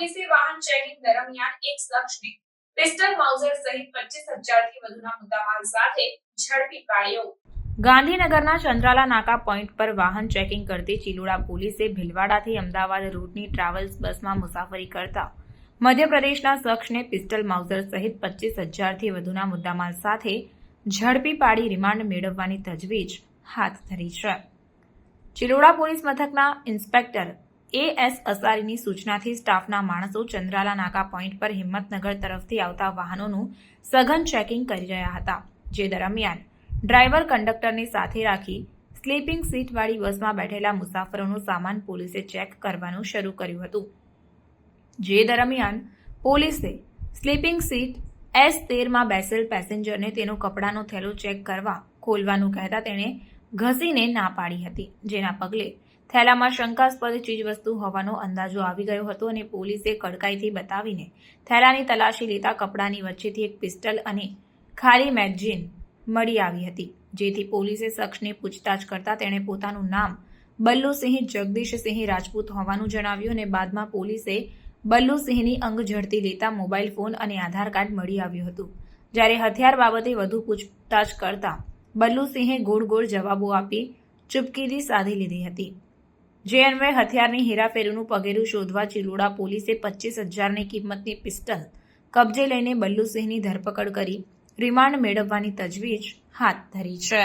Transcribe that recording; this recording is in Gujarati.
પોલીસે વાહન ચેકિંગ દરમિયાન એક શખ્સને પિસ્ટલ માઉઝર સહિત પચીસ હજારથી વધુના મુદ્દામાલ સાથે ઝડપી પાડ્યો. ગાંધીનગરના ચંદ્રાલા નાકા પોઈન્ટ પર વાહન ચેકિંગ કરતી ચિલોડા પોલીસે ભીલવાડાથી અમદાવાદ રૂટની ટ્રાવેલ્સ બસમાં મુસાફરી કરતા મધ્યપ્રદેશના શખ્સને પિસ્ટલ માઉઝર સહિત પચીસ હજારથી વધુના મુદ્દામાલ સાથે ઝડપી પાડી રિમાન્ડ મેળવવાની તજવીજ હાથ ધરી છે. ચિલોડા પોલીસ મથકના ઇન્સ્પેક્ટર એ એસ અસારીની સૂચનાથી સ્ટાફના માણસો ચંદ્રાલા નાકા પોઈન્ટ પર હિંમતનગર તરફથી આવતા વાહનોનું સઘન ચેકિંગ કરી રહ્યા હતા, જે દરમિયાન ડ્રાઈવર કંડક્ટરને સાથે રાખી સ્લીપિંગ સીટવાળી બસમાં બેઠેલા મુસાફરોનો સામાન પોલીસે ચેક કરવાનું શરૂ કર્યું હતું. જે દરમિયાન પોલીસે સ્લીપિંગ સીટ એસ તેરમાં બેસેલ પેસેન્જરને તેનો કપડાનો થેલો ચેક કરવા ખોલવાનું કહેતા તેણે ઘસીને ના પાડી હતી, જેના પગલે થેલામાં શંકાસ્પદ ચીજવસ્તુ હોવાનો અંદાજો આવી ગયો હતો અને પોલીસે કડકાઈથી બતાવીને થેલાની તલાશી લેતા કપડાની વચ્ચેથી એક પિસ્ટલ અને ખાલી મેગઝીન મળી આવી હતી, જેથી પોલીસે શખ્સને પૂછતાછ કરતા તેણે પોતાનું નામ બલ્લુસિંહ જગદીશસિંહ રાજપૂત હોવાનું જણાવ્યું અને બાદમાં પોલીસે બલ્લુસિંહની અંગ ઝડતી લેતા મોબાઈલ ફોન અને આધાર કાર્ડ મળી આવ્યું હતું. જ્યારે હથિયાર બાબતે વધુ પૂછતાછ કરતા બલ્લુસિંહે ગોળ ગોળ જવાબો આપી ચૂપકીદી સાધી લીધી હતી. જે અન્વયે હથિયારની હેરાફેરીનું પગેરું શોધવા ચિલોડા પોલીસે પચીસ હજારની કિંમતની પિસ્ટલ કબજે લઈને બલ્લુસિંહની ધરપકડ કરી રિમાન્ડ મેળવવાની તજવીજ હાથ ધરી છે.